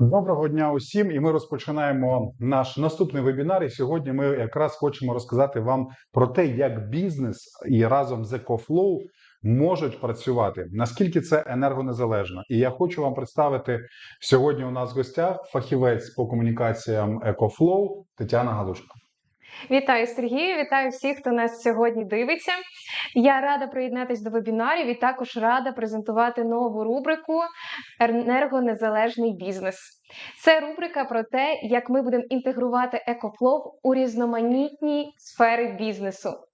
Доброго дня усім, і ми розпочинаємо наш наступний вебінар. І сьогодні ми якраз хочемо розказати вам про те, як бізнес і разом з EcoFlow можуть працювати, наскільки це енергонезалежно. І я хочу вам представити сьогодні. У нас в гостях фахівець по комунікаціям EcoFlow Тетяна Галушко. Вітаю Сергію, вітаю всіх, хто нас сьогодні дивиться. Я рада приєднатися до вебінарів і також рада презентувати нову рубрику Енергонезалежний бізнес. Це рубрика про те, як ми будемо інтегрувати екофлоу у різноманітні сфери бізнесу.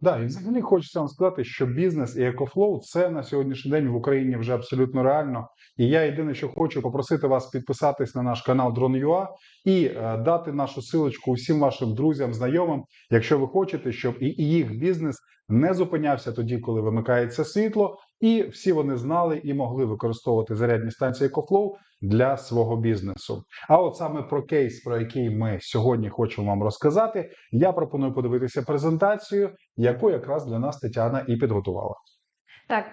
Да, і взагалі хочеться вам сказати, що бізнес і екофлоу це на сьогоднішній день в Україні вже абсолютно реально. І я єдине, що хочу попросити вас підписатись на наш канал Drone.ua і е, дати нашу силочку усім вашим друзям, знайомим, якщо ви хочете, щоб і і їх бізнес не зупинявся тоді, коли вимикається світло, і всі вони знали і могли використовувати зарядні станції EcoFlow для свого бізнесу. А от саме про кейс, про який ми сьогодні хочемо вам розказати, я пропоную подивитися презентацію, яку якраз для нас Тетяна і підготувала. Так,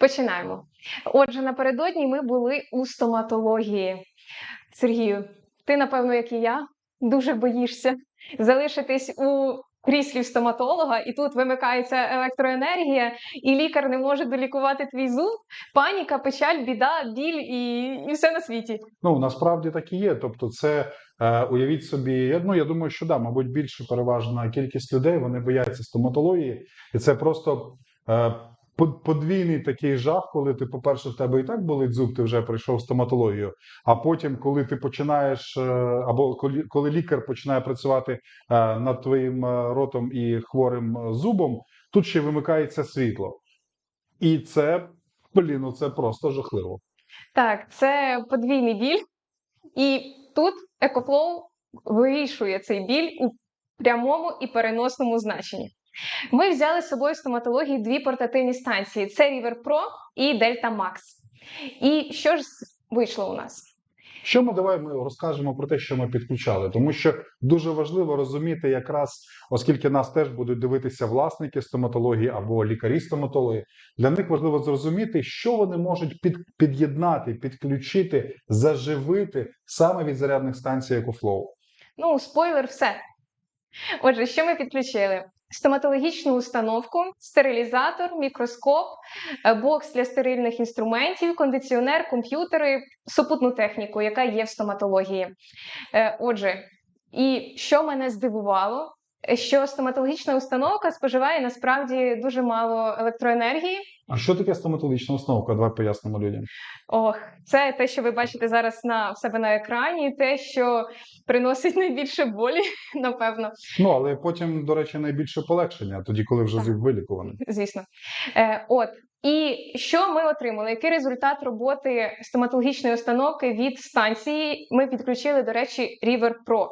починаємо. Отже, напередодні ми були у стоматології. Сергію, ти, напевно, як і я, дуже боїшся залишитись у кріслі стоматолога, і тут вимикається електроенергія, і лікар не може долікувати твій зуб. Паніка, печаль, біда, біль і, і все на світі. Ну насправді так і є. Тобто, це е, уявіть собі. Ну я думаю, що да, мабуть, більше переважна кількість людей вони бояться стоматології, і це просто. Е, Подвійний такий жах, коли ти, по-перше, в тебе і так болить зуб, ти вже прийшов в стоматологію. А потім, коли ти починаєш, е, або коли коли лікар починає працювати е, над твоїм е, ротом і хворим зубом, тут ще вимикається світло. І це, блін, ну це просто жахливо. Так, це подвійний біль, і тут екофлоу вирішує цей біль у прямому і переносному значенні. Ми взяли з собою в стоматології дві портативні станції: це River Pro і Delta Max. І що ж вийшло у нас? Що ми давай ми розкажемо про те, що ми підключали, тому що дуже важливо розуміти, якраз оскільки нас теж будуть дивитися власники стоматології або лікарі стоматології, для них важливо зрозуміти, що вони можуть під, під'єднати, підключити, заживити саме від зарядних станцій EcoFlow. Ну, спойлер, все. Отже, що ми підключили? Стоматологічну установку, стерилізатор, мікроскоп, е, бокс для стерильних інструментів, кондиціонер, комп'ютери, супутну техніку, яка є в стоматології. Е, отже, і що мене здивувало, що стоматологічна установка споживає насправді дуже мало електроенергії. А що таке стоматологічна установка? Давай пояснимо людям. Ох, це те, що ви бачите зараз на в себе на екрані, те, що приносить найбільше болі, напевно. Ну але потім, до речі, найбільше полегшення, тоді, коли вже зуб вилікуваний. Звісно, Е, от і що ми отримали? Який результат роботи стоматологічної установки від станції? Ми підключили, до речі, River Pro.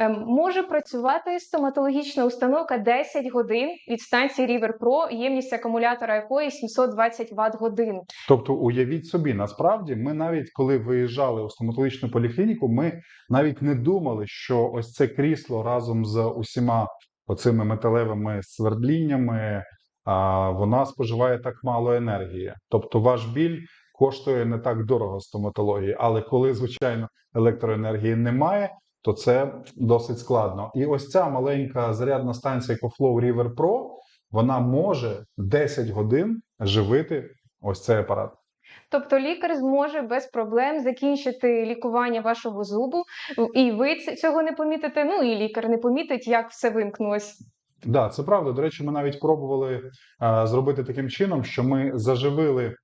Ем, може працювати стоматологічна установка 10 годин від станції River Pro, ємність акумулятора якої 720 Вт годин. Тобто, уявіть собі, насправді, ми навіть коли виїжджали у стоматологічну поліклініку, ми навіть не думали, що ось це крісло разом з усіма оцими металевими свердліннями, а вона споживає так мало енергії. Тобто, ваш біль коштує не так дорого стоматології, але коли звичайно електроенергії немає то це досить складно. І ось ця маленька зарядна станція EcoFlow River Pro, вона може 10 годин живити ось цей апарат. Тобто лікар зможе без проблем закінчити лікування вашого зубу, і ви цього не помітите. Ну і лікар не помітить, як все вимкнулось. Так, да, це правда. До речі, ми навіть пробували а, зробити таким чином, що ми заживили Е,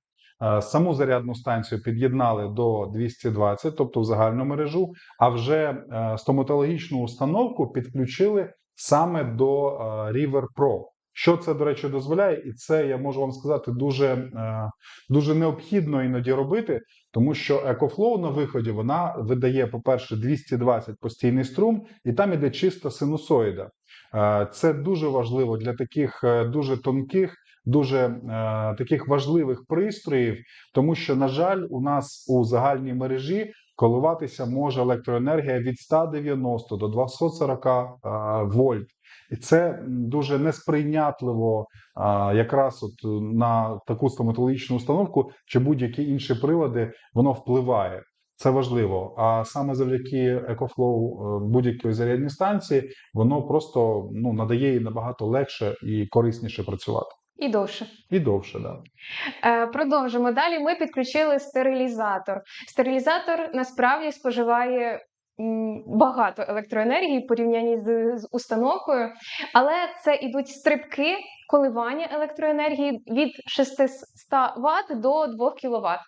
саму зарядну станцію під'єднали до 220, тобто в загальну мережу, а вже е, стоматологічну установку підключили саме до е, River Pro. Що це, до речі, дозволяє, і це я можу вам сказати дуже дуже необхідно іноді робити, тому що EcoFlow на виході вона видає, по-перше, 220 постійний струм, і там іде чиста синусоїда. Це дуже важливо для таких дуже тонких дуже е, таких важливих пристроїв, тому що, на жаль, у нас у загальній мережі коливатися може електроенергія від 190 до 240 е, вольт. І це дуже несприйнятливо а, якраз от е, на таку стоматологічну установку чи будь-які інші прилади воно впливає. Це важливо. А саме завдяки EcoFlow е, будь-якої зарядній станції воно просто ну надає їй набагато легше і корисніше працювати. І довше. І довше, да. Е, Продовжимо далі. Ми підключили стерилізатор. Стерилізатор насправді споживає багато електроенергії в порівнянні з, з установкою, але це ідуть стрибки коливання електроенергії від 600 Вт до 2 кВт.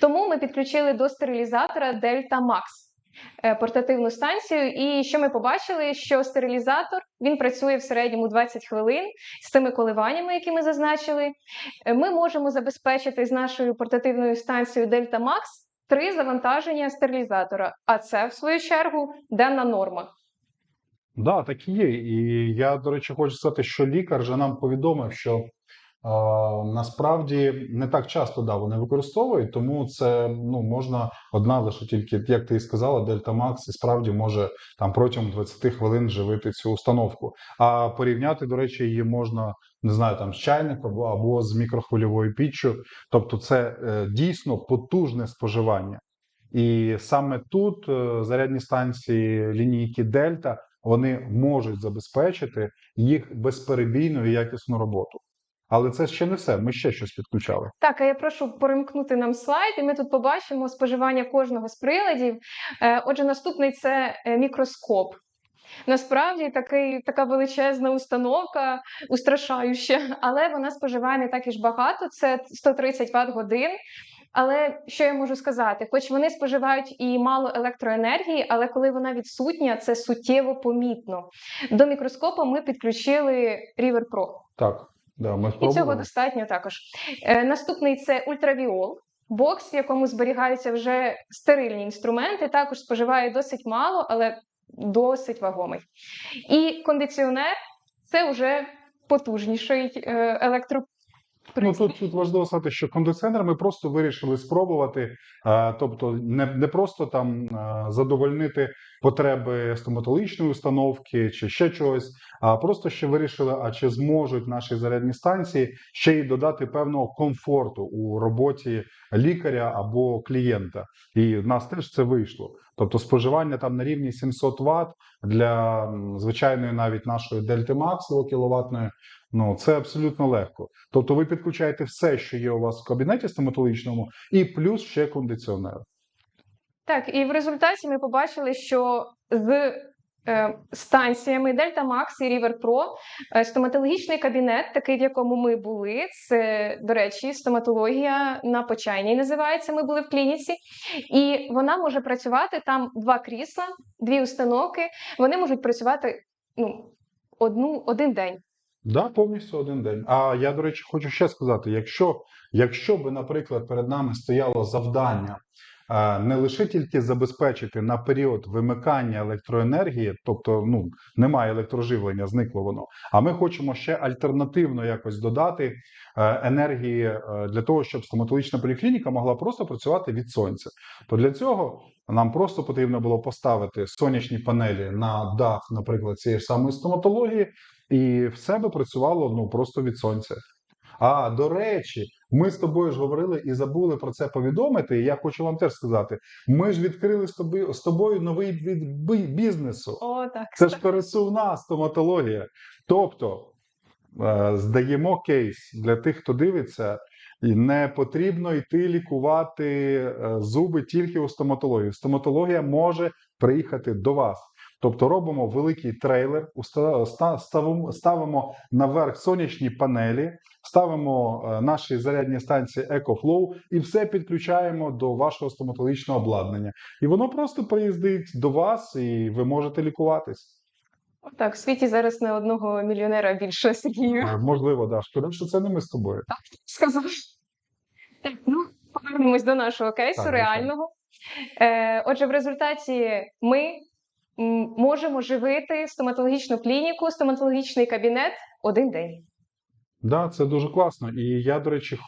Тому ми підключили до стерилізатора Delta Max. Е, Портативну станцію, і що ми побачили, що стерилізатор він працює в середньому 20 хвилин з тими коливаннями, які ми зазначили. Е, Ми можемо забезпечити з нашою портативною станцією Delta Max три завантаження стерилізатора, а це, в свою чергу, денна норма. Да, так і є. І я, до речі, хочу сказати, що лікар вже нам повідомив, що насправді не так часто да, вони використовують, тому це ну, можна одна лише тільки, як ти і сказала, Delta Max і справді може там протягом 20 хвилин живити цю установку. А порівняти, до речі, її можна не знаю, там з чайником або, або з мікрохвильовою піччю. Тобто, це е, дійсно потужне споживання. І саме тут е, зарядні станції лінійки Дельта вони можуть забезпечити їх безперебійну і якісну роботу. Але це ще не все. Ми ще щось підключали. Так, а я прошу перемкнути нам слайд, і ми тут побачимо споживання кожного з приладів. Е, Отже, наступний це е, мікроскоп. Насправді такий, така величезна установка, устрашаюча, але вона споживає не так і ж багато, це 130 Вт годин. Але що я можу сказати? Хоч вони споживають і мало електроенергії, але коли вона відсутня, це суттєво помітно. До мікроскопа ми підключили River Pro. Так, да, ми І цього достатньо також. Е, наступний це ультравіол. Бокс, в якому зберігаються вже стерильні інструменти, також споживає досить мало, але досить вагомий. І кондиціонер це вже потужніший е, електропристрій. Ну тут, тут важливо сказати, що кондиціонер ми просто вирішили спробувати, е, тобто не, не просто там е, задовольнити потреби стоматологічної установки чи ще чогось, а просто ще вирішили, а чи зможуть наші зарядні станції ще й додати певного комфорту у роботі лікаря або клієнта. І в нас теж це вийшло. Тобто споживання там на рівні 700 Вт для звичайної навіть нашої Дельти Max 2 кіловатної, ну це абсолютно легко. Тобто ви підключаєте все, що є у вас в кабінеті стоматологічному, і плюс ще кондиціонер. Так, і в результаті ми побачили, що з е, станціями Delta Max і Pro е, стоматологічний кабінет, такий, в якому ми були, це, до речі, стоматологія на Почайній називається. Ми були в клініці, і вона може працювати там два крісла, дві установки. Вони можуть працювати ну, одну, один день. Да, повністю один день. А я, до речі, хочу ще сказати: якщо, якщо би, наприклад, перед нами стояло завдання не лише тільки забезпечити на період вимикання електроенергії, тобто ну немає електроживлення, зникло воно. А ми хочемо ще альтернативно якось додати е, енергії е, для того, щоб стоматологічна поліклініка могла просто працювати від сонця. То для цього нам просто потрібно було поставити сонячні панелі на дах, наприклад, цієї ж самої стоматології, і все би працювало ну просто від сонця. А до речі, ми з тобою ж говорили і забули про це повідомити. І я хочу вам теж сказати: ми ж відкрили з тобою з тобою новий від бізнесу. О, так. Це ж пересувна стоматологія. Тобто е, здаємо кейс для тих, хто дивиться, і не потрібно йти лікувати е, зуби тільки у стоматології. Стоматологія може приїхати до вас. Тобто робимо великий трейлер, ставимо, наверх сонячні панелі, ставимо е, наші зарядні станції EcoFlow і все підключаємо до вашого стоматологічного обладнання. І воно просто приїздить до вас, і ви можете лікуватись. Так, в світі зараз не одного мільйонера більше Сергію. Е, Можливо, да. Шкода, що це не ми з тобою. сказав. Так, ну, повернемось до нашого кейсу Так, реального. Е, отже, в результаті ми можемо живити стоматологічну клініку, стоматологічний кабінет один день. Да, це дуже класно. І я, до речі,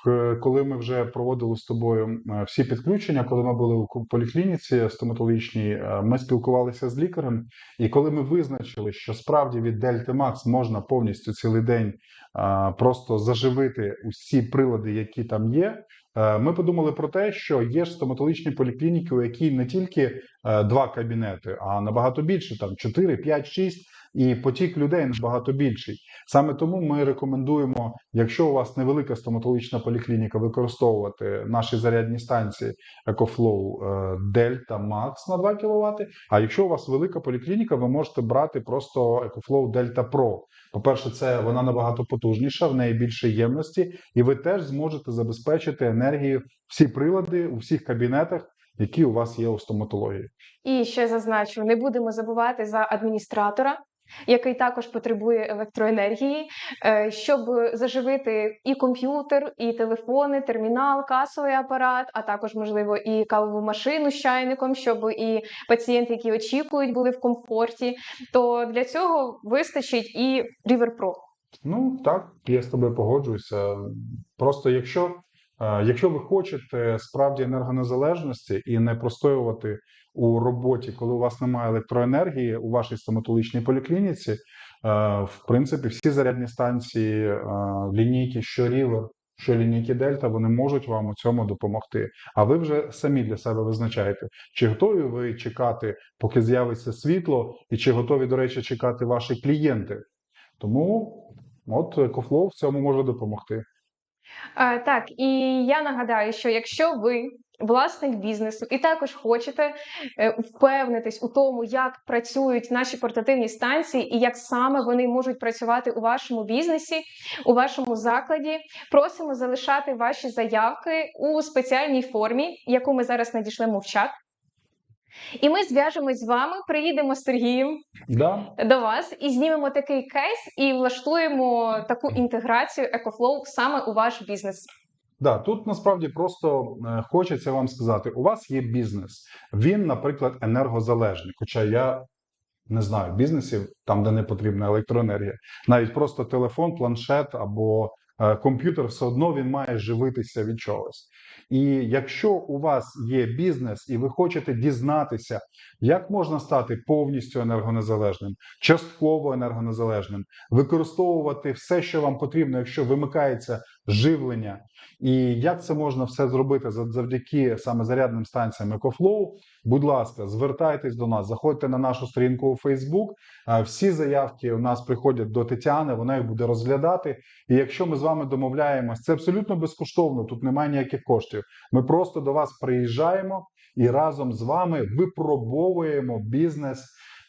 коли ми вже проводили з тобою е, всі підключення, коли ми були у поліклініці стоматологічній, е, ми спілкувалися з лікарем. І коли ми визначили, що справді від Дельти Макс можна повністю цілий день просто заживити усі прилади, які там є. е, Ми подумали про те, що є ж стоматологічні поліклініки, у якій не тільки два кабінети, а набагато більше, там 4, 5, 6, і потік людей набагато більший. Саме тому ми рекомендуємо, якщо у вас невелика стоматологічна поліклініка, використовувати наші зарядні станції EcoFlow е, Delta Max на 2 кВт. А якщо у вас велика поліклініка, ви можете брати просто EcoFlow Delta Pro. По-перше, це вона набагато потужніша, в неї більше ємності, і ви теж зможете забезпечити енергію всі прилади у всіх кабінетах, які у вас є у стоматології. І ще зазначу, не будемо забувати за адміністратора, який також потребує електроенергії, е, щоб заживити і комп'ютер, і телефони, термінал, касовий апарат, а також, можливо, і кавову машину з чайником, щоб і пацієнти, які очікують, були в комфорті. То для цього вистачить і River Pro. Ну так, я з тобою погоджуюся. Просто якщо, якщо ви хочете справді енергонезалежності і не простоювати у роботі, коли у вас немає електроенергії у вашій стоматологічній поліклініці, е, в принципі, всі зарядні станції, е, лінійки, що що лінійки Дельта, вони можуть вам у цьому допомогти. А ви вже самі для себе визначаєте, чи готові ви чекати, поки з'явиться світло, і чи готові, до речі, чекати ваші клієнти. Тому от Кофлоу в цьому може допомогти. А, так, і я нагадаю, що якщо ви власник бізнесу і також хочете е, впевнитись у тому, як працюють наші портативні станції і як саме вони можуть працювати у вашому бізнесі, у вашому закладі, просимо залишати ваші заявки у спеціальній формі, яку ми зараз надішлемо в чат. І ми зв'яжемось з вами, приїдемо з Сергієм Да, до вас і знімемо такий кейс і влаштуємо таку інтеграцію EcoFlow саме у ваш бізнес. да, тут насправді просто е, хочеться вам сказати: у вас є бізнес, він, наприклад, енергозалежний. Хоча я не знаю бізнесів там, де не потрібна електроенергія, навіть просто телефон, планшет або комп'ютер, все одно він має живитися від чогось. І якщо у вас є бізнес, і ви хочете дізнатися, як можна стати повністю енергонезалежним, частково енергонезалежним, використовувати все, що вам потрібно, якщо вимикається живлення, і як це можна все зробити зав- завдяки саме зарядним станціям EcoFlow, будь ласка, звертайтесь до нас, заходьте на нашу сторінку у. Е, Всі заявки у нас приходять до Тетяни, вона їх буде розглядати. І якщо ми з вами домовляємось, це абсолютно безкоштовно, тут немає ніяких коштів. Ми просто до вас приїжджаємо і разом з вами випробовуємо бізнес.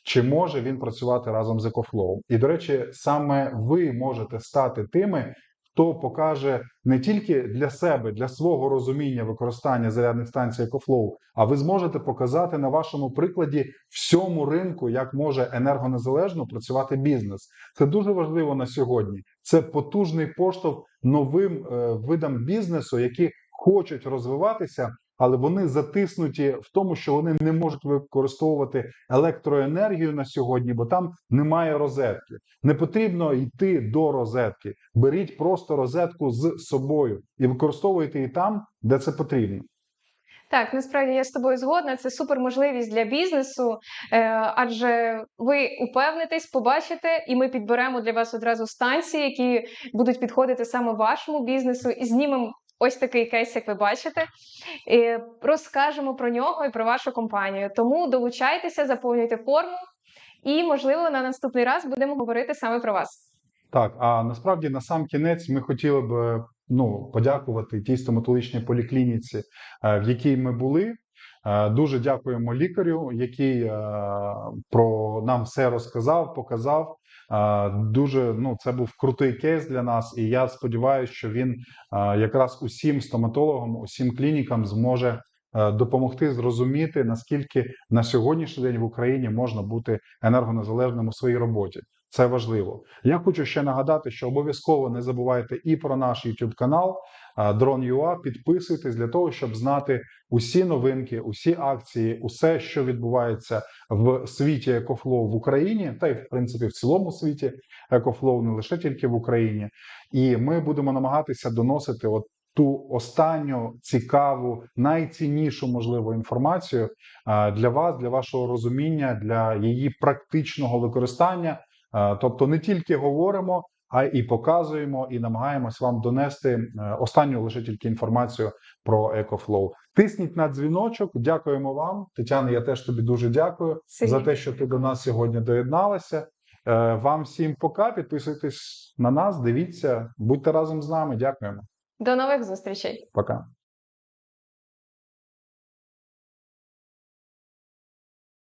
Чи може він працювати разом з EcoFlow? І до речі, саме ви можете стати тими, хто покаже не тільки для себе, для свого розуміння використання зарядних станцій EcoFlow, а ви зможете показати на вашому прикладі всьому ринку, як може енергонезалежно працювати бізнес. Це дуже важливо на сьогодні. Це потужний поштовх новим е, видам бізнесу, які хочуть розвиватися, але вони затиснуті в тому, що вони не можуть використовувати електроенергію на сьогодні, бо там немає розетки. Не потрібно йти до розетки. Беріть просто розетку з собою і використовуйте її там, де це потрібно. Так, насправді я з тобою згодна. Це супер можливість для бізнесу, е, адже ви упевнитесь, побачите, і ми підберемо для вас одразу станції, які будуть підходити саме вашому бізнесу, і знімемо ось такий кейс, як ви бачите. І розкажемо про нього і про вашу компанію. Тому долучайтеся, заповнюйте форму, і можливо на наступний раз будемо говорити саме про вас. Так, а насправді на сам кінець ми хотіли б ну, подякувати тій стоматологічній поліклініці, е, в якій ми були. Е, Дуже дякуємо лікарю, який е, про нам все розказав, показав. Е, Дуже ну це був крутий кейс для нас, і я сподіваюся, що він якраз усім стоматологам, усім клінікам зможе допомогти зрозуміти наскільки на сьогоднішній день в Україні можна бути енергонезалежним у своїй роботі. Це важливо. Я хочу ще нагадати, що обов'язково не забувайте і про наш YouTube канал Drone.ua. Підписуйтесь для того, щоб знати усі новинки, усі акції, усе, що відбувається в світі екофлоу в Україні, та й в принципі в цілому світі екофлоу, не лише тільки в Україні. І ми будемо намагатися доносити от ту останню цікаву, найціннішу можливу інформацію для вас, для вашого розуміння, для її практичного використання. Тобто не тільки говоримо, а і показуємо, і намагаємось вам донести е, останню лише тільки інформацію про EcoFlow. Тисніть на дзвіночок. Дякуємо вам, Тетяна. Я теж тобі дуже дякую Сергій. за те, що ти до нас сьогодні доєдналася. Е, Вам всім пока. Підписуйтесь на нас, дивіться, будьте разом з нами. Дякуємо. До нових зустрічей. Пока.